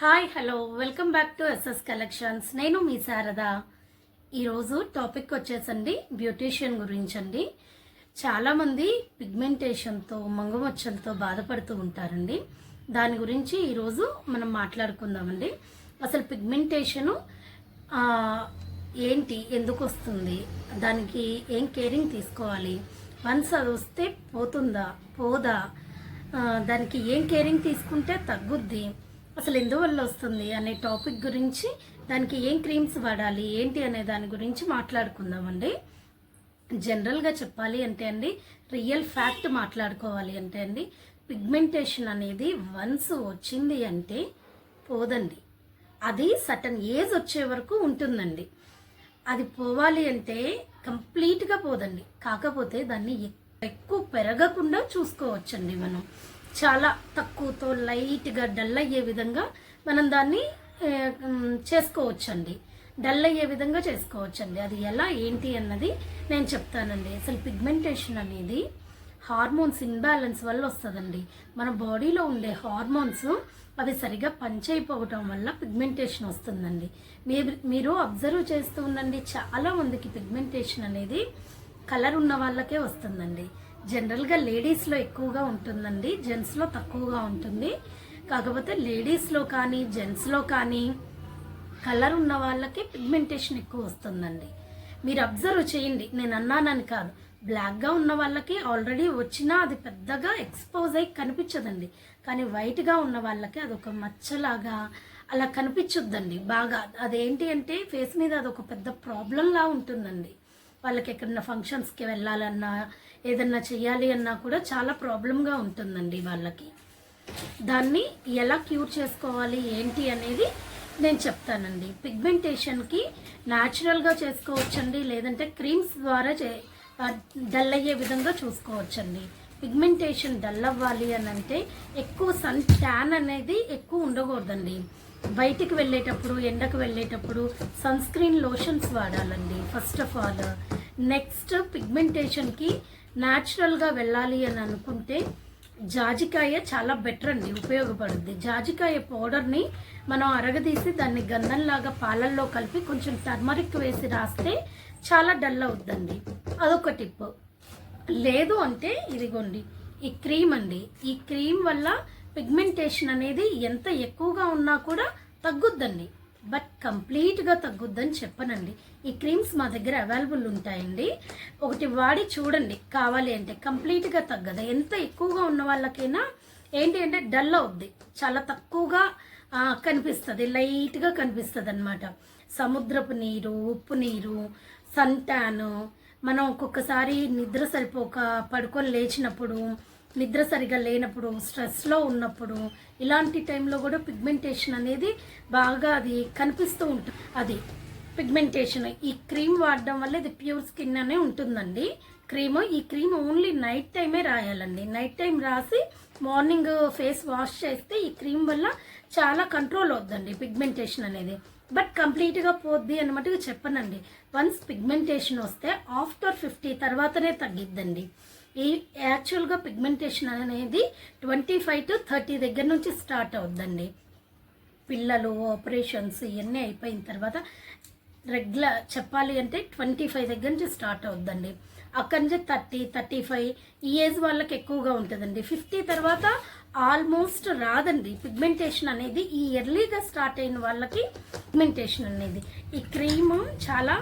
Hi hello. Welcome back to SS collections. నేను మీ శారద. ఈరోజు టాపిక్ వచ్చేసండి బ్యూటీషియన్ గురించండి. చాలామంది పిగ్మెంటేషన్తో మంగమచ్చలతో బాధపడుతూ ఉంటారండి. దాని గురించి ఈరోజు మనం మాట్లాడుకుందామండి. అసలు పిగ్మెంటేషను ఏంటి ఎందుకు వస్తుంది దానికి ఏం కేరింగ్ తీసుకోవాలి వన్స్ అది వస్తే పోతుందా పోదా దానికి ఏం కేరింగ్ తీసుకుంటే తగ్గుద్ది అసలు ఎందువల్ల వస్తుంది అనే టాపిక్ గురించి దానికి ఏం క్రీమ్స్ వాడాలి ఏంటి అనే దాని గురించి మాట్లాడుకుందామండి. జనరల్గా చెప్పాలి అంటే అండి రియల్ ఫ్యాక్ట్ మాట్లాడుకోవాలి అంటే అండి పిగ్మెంటేషన్ అనేది వన్స్ వచ్చింది అంటే పోదండి. అది సటన్ ఏజ్ వచ్చే వరకు ఉంటుందండి. అది పోవాలి అంటే కంప్లీట్గా పోదండి. కాకపోతే దాన్ని ఎక్కువ పెరగకుండా చూసుకోవచ్చండి మనం. చాలా తక్కువతో లైట్గా డల్ అయ్యే విధంగా మనం దాన్ని చేసుకోవచ్చండి. డల్ అయ్యే విధంగా చేసుకోవచ్చండి. అది ఎలా ఏంటి అన్నది నేను చెప్తానండి. అసలు పిగ్మెంటేషన్ అనేది హార్మోన్స్ ఇన్బ్యాలెన్స్ వల్ల వస్తుందండి. మన బాడీలో ఉండే హార్మోన్స్ అవి సరిగా పనిచేయకపోవటం వల్ల పిగ్మెంటేషన్ వస్తుందండి. మీరు మీరు అబ్జర్వ్ చేస్తూ ఉండండి. చాలా మందికి పిగ్మెంటేషన్ అనేది కలర్ ఉన్న వాళ్ళకే వస్తుందండి. జనరల్గా లేడీస్లో ఎక్కువగా ఉంటుందండి. జెంట్స్లో తక్కువగా ఉంటుంది. కాకపోతే లేడీస్లో కానీ జెంట్స్లో కానీ కలర్ ఉన్న వాళ్ళకి పిగ్మెంటేషన్ ఎక్కువ వస్తుందండి. మీరు అబ్జర్వ్ చేయండి. నేను అన్నానని కాదు. బ్లాక్గా ఉన్న వాళ్ళకి ఆల్రెడీ వచ్చినా అది పెద్దగా ఎక్స్పోజ్ అయ్యి కనిపించదండి. కానీ వైట్గా ఉన్న వాళ్ళకి అదొక మచ్చలాగా అలా కనిపించొద్దండి. బాగా. అదేంటి అంటే ఫేస్ మీద అదొక పెద్ద ప్రాబ్లంలా ఉంటుందండి. వాళ్ళకి ఎక్కడన్నా ఫంక్షన్స్కి వెళ్ళాలన్నా ఏదన్నా చేయాలి అన్నా కూడా చాలా ప్రాబ్లంగా ఉంటుందండి వాళ్ళకి. దాన్ని ఎలా క్యూర్ చేసుకోవాలి ఏంటి అనేది నేను చెప్తానండి. పిగ్మెంటేషన్కి న్యాచురల్గా చేసుకోవచ్చండి లేదంటే క్రీమ్స్ ద్వారా చే డల్ అయ్యే విధంగా చూసుకోవచ్చండి. పిగ్మెంటేషన్ డల్ అవ్వాలి అని అంటే ఎక్కువ సన్ ట్యాన్ అనేది ఎక్కువ ఉండకూడదండి. బయటికి వెళ్ళేటప్పుడు ఎండకు వెళ్ళేటప్పుడు సన్ స్క్రీన్ లోషన్స్ వాడాలండి ఫస్ట్ ఆఫ్ ఆల్ నెక్స్ట్ పిగ్మెంటేషన్కి న్యాచురల్గా వెళ్ళాలి అని అనుకుంటే జాజికాయ చాలా బెటర్ అండి ఉపయోగపడుద్ది. జాజికాయ పౌడర్ని మనం అరగదీసి దాన్ని గంధంలాగా పాలల్లో కలిపి కొంచెం టర్మరిక్ వేసి రాస్తే చాలా డల్ అవుద్దండి. అదొక టిప్ లేదు అంటే ఇదిగోండి ఈ క్రీమ్ అండి. ఈ క్రీమ్ వల్ల పిగ్మెంటేషన్ అనేది ఎంత ఎక్కువగా ఉన్నా కూడా తగ్గుద్దండి. బట్ కంప్లీట్గా తగ్గుద్దని చెప్పనండి. ఈ క్రీమ్స్ మా దగ్గర అవైలబుల్ ఉంటాయండి. ఒకటి వాడి చూడండి కావాలి అంటే కంప్లీట్గా తగ్గదు. ఎంత ఎక్కువగా ఉన్న వాళ్ళకైనా ఏంటి అంటే డల్ అవుద్ది. చాలా తక్కువగా కనిపిస్తుంది లైట్గా కనిపిస్తుంది అనమాట సముద్రపు నీరు ఉప్పు నీరు సంటాను మనం ఒక్కొక్కసారి నిద్ర సరిపోక పడుకొని లేచినప్పుడు నిద్ర సరిగా లేనప్పుడు స్ట్రెస్లో ఉన్నప్పుడు ఇలాంటి టైంలో కూడా పిగ్మెంటేషన్ అనేది బాగా అది కనిపిస్తూ ఉంటుంది అది పిగ్మెంటేషన్ ఈ క్రీమ్ వాడడం వల్ల ఇది ప్యూర్ స్కిన్ అనే ఉంటుందండి. క్రీమ్ ఈ క్రీమ్ ఓన్లీ నైట్ టైమే రాయాలండి. నైట్ టైం రాసి మార్నింగ్ ఫేస్ వాష్ చేస్తే ఈ క్రీమ్ వల్ల చాలా కంట్రోల్ అవుద్దండి పిగ్మెంటేషన్ అనేది. బట్ కంప్లీట్గా పోద్ది అనమాట చెప్పనండి. వన్స్ పిగ్మెంటేషన్ వస్తే ఆఫ్టర్ ఫిఫ్టీ తర్వాతనే తగ్గిద్దండి. ఈ యాక్చువల్గా పిగ్మెంటేషన్ అనేది ట్వంటీ ఫైవ్ టు థర్టీ దగ్గర నుంచి స్టార్ట్ అవుద్దండి. పిల్లలు ఆపరేషన్స్ ఇవన్నీ అయిపోయిన తర్వాత రెగ్యులర్ చెప్పాలి అంటే ట్వంటీ ఫైవ్ దగ్గర నుంచి స్టార్ట్ అవుద్దండి. అక్కడి నుంచి థర్టీ థర్టీ ఫైవ్ ఈ ఏజ్ వాళ్ళకి ఎక్కువగా ఉంటుందండి. ఫిఫ్టీ తర్వాత ఆల్మోస్ట్ రాదండి. పిగ్మెంటేషన్ అనేది ఈ ఎర్లీగా స్టార్ట్ అయిన వాళ్ళకి పిగ్మెంటేషన్ అనేది. ఈ క్రీమ్ చాలా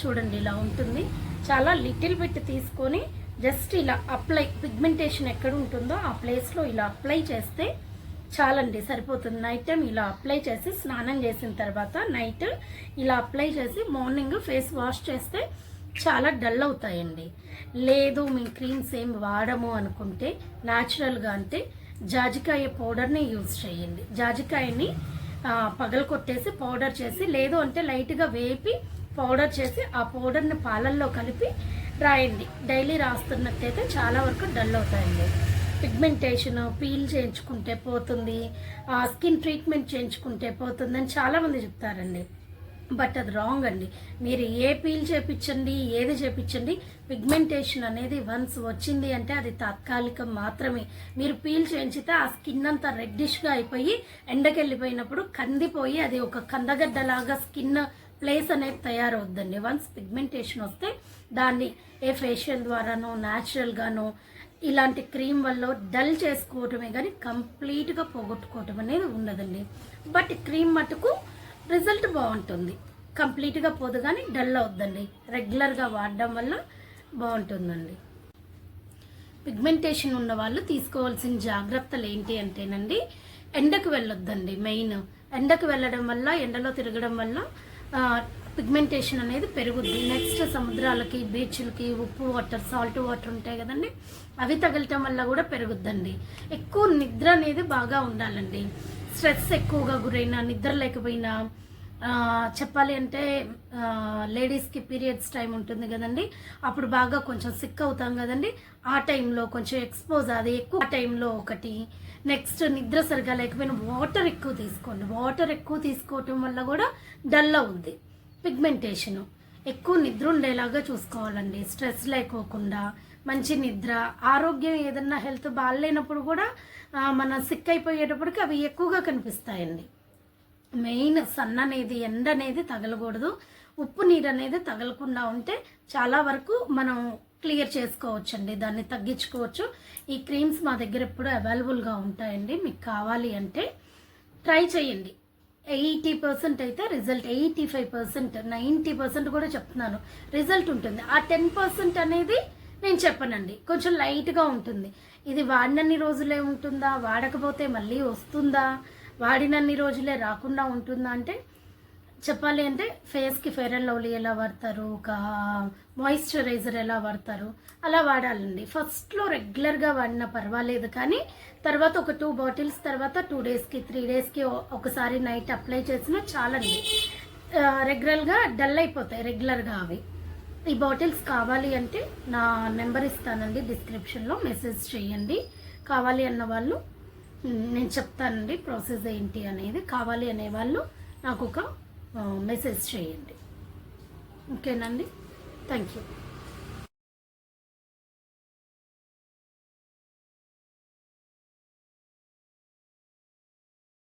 చూడండి ఇలా ఉంటుంది. చాలా లిటిల్ బిట్ తీసుకొని జస్ట్ ఇలా అప్లై పిగ్మెంటేషన్ ఎక్కడ ఉంటుందో ఆ ప్లేస్లో ఇలా అప్లై చేస్తే చాలండి సరిపోతుంది. నైట్ టైం ఇలా అప్లై చేసి స్నానం చేసిన తర్వాత నైట్ ఇలా అప్లై చేసి మార్నింగ్ ఫేస్ వాష్ చేస్తే చాలా డల్ అవుతాయండి. లేదు మీ క్రీమ్స్ ఏం వాడము అనుకుంటే న్యాచురల్గా అంటే జాజికాయ పౌడర్ని యూజ్ చేయండి. జాజికాయని ఆ, పగలు కొట్టేసి పౌడర్ చేసి లేదు అంటే లైట్గా వేపి పౌడర్ చేసి ఆ పౌడర్ని పాలల్లో కలిపి రాయండి. డైలీ రాస్తున్నట్టయితే చాలా వరకు డల్ అవుతాయండి. పిగ్మెంటేషన్ పీల్ చేయించుకుంటే పోతుంది ఆ స్కిన్ ట్రీట్మెంట్ చేయించుకుంటే పోతుందని చాలామంది చెప్తారండి. బట్ అది రాంగ్ అండి. మీరు ఏ పీల్ చేపించండి ఏది చేపించండి పిగ్మెంటేషన్ అనేది వన్స్ వచ్చింది అంటే అది తాత్కాలికం మాత్రమే. మీరు పీల్ చేయించితే ఆ స్కిన్ అంతా రెడ్డిష్గా అయిపోయి ఎండకెళ్ళిపోయినప్పుడు కందిపోయి అది ఒక కందగడ్డలాగా స్కిన్ ప్లేస్ అనేది తయారవుద్దండి. వన్స్ పిగ్మెంటేషన్ వస్తే దాన్ని ఏ ఫేషియల్ ద్వారానో న్యాచురల్గానో ఇలాంటి క్రీమ్ వల్ల డల్ చేసుకోవటమే కానీ కంప్లీట్గా పోగొట్టుకోవటం అనేది ఉండదండి. బట్ క్రీమ్ మటుకు రిజల్ట్ బాగుంటుంది. కంప్లీట్గా పోదు కానీ డల్ అవుద్దండి. రెగ్యులర్గా వాడడం వల్ల బాగుంటుందండి. పిగ్మెంటేషన్ ఉన్న వాళ్ళు తీసుకోవాల్సిన జాగ్రత్తలు ఏంటి అంటేనండి ఎండకు వెళ్ళొద్దండి మెయిన్. ఎండకు వెళ్ళడం వల్ల ఎండలో తిరగడం వల్ల పిగ్మెంటేషన్ అనేది పెరుగుద్ది. నెక్స్ట్ సముద్రాలకి బీచ్లకి ఉప్పు వాటర్ సాల్ట్ వాటర్ ఉంటాయి కదండి అవి తగలటం వల్ల కూడా పెరుగుద్దండి. ఎక్కువ నిద్ర అనేది బాగా ఉండాలండి. స్ట్రెస్ ఎక్కువగా గురైనా నిద్ర లేకపోయినా చెప్పాలి అంటే లేడీస్కి పీరియడ్స్ టైం ఉంటుంది కదండి. అప్పుడు బాగా కొంచెం సిక్ అవుతాం కదండి. ఆ టైంలో కొంచెం ఎక్స్పోజ్ అది ఎక్కువ టైంలో ఒకటి. నెక్స్ట్ నిద్ర సరిగా లేకపోయినా వాటర్ ఎక్కువ తీసుకోండి. వాటర్ ఎక్కువ తీసుకోవటం వల్ల కూడా డల్ అవుద్ది పిగ్మెంటేషన్ ఎక్కువ నిద్ర ఉండేలాగా చూసుకోవాలండి. స్ట్రెస్ లేకోకుండా మంచి నిద్ర ఆరోగ్యం ఏదన్నా హెల్త్ బాగాలేనప్పుడు కూడా మన సిక్ అయిపోయేటప్పటికి అవి ఎక్కువగా కనిపిస్తాయండి. మెయిన్ సన్ అనేది ఎండ అనేది తగలకూడదు. ఉప్పు నీరు అనేది తగలకుండా ఉంటే చాలా వరకు మనం క్లియర్ చేసుకోవచ్చండి. దాన్ని తగ్గించుకోవచ్చు. ఈ క్రీమ్స్ మా దగ్గర ఎప్పుడు అవైలబుల్గా ఉంటాయండి. మీకు కావాలి అంటే ట్రై చేయండి. ఎయిటీ పర్సెంట్ అయితే result eighty five percent ninety percent కూడా చెప్తున్నాను. రిజల్ట్ ఉంటుంది. ఆ టెన్ పర్సెంట్ అనేది నేను చెప్పనండి. కొంచెం లైట్గా ఉంటుంది. ఇది వాడినన్ని రోజులే ఉంటుందా? వాడకపోతే మళ్ళీ వస్తుందా? వాడినన్ని రోజులే రాకుండా ఉంటుందా? అంటే చెప్పాలి అంటే ఫేస్కి ఫెయిర్ అండ్ లవ్లీ ఎలా వాడతారు? ఒక మాయిశ్చరైజర్ ఎలా వాడతారు? అలా వాడాలండి. ఫస్ట్లో రెగ్యులర్గా వాడినా పర్వాలేదు కానీ తర్వాత ఒక టూ బాటిల్స్ తర్వాత టూ డేస్కి త్రీ డేస్కి ఒకసారి నైట్ అప్లై చేసినా చాలండి. రెగ్యులర్గా డల్ అయిపోతాయి రెగ్యులర్గా అవి. ఈ బాటిల్స్ కావాలి అంటే నా నెంబర్ ఇస్తానండి. డిస్క్రిప్షన్లో మెసేజ్ చేయండి. కావాలి అన్న వాళ్ళు నేను చెప్తానండి ప్రాసెస్ ఏంటి అనేది. కావాలి అనే వాళ్ళు నాకు ఒక మెసేజ్ చేయండి. ఓకేనండి థ్యాంక్ యూ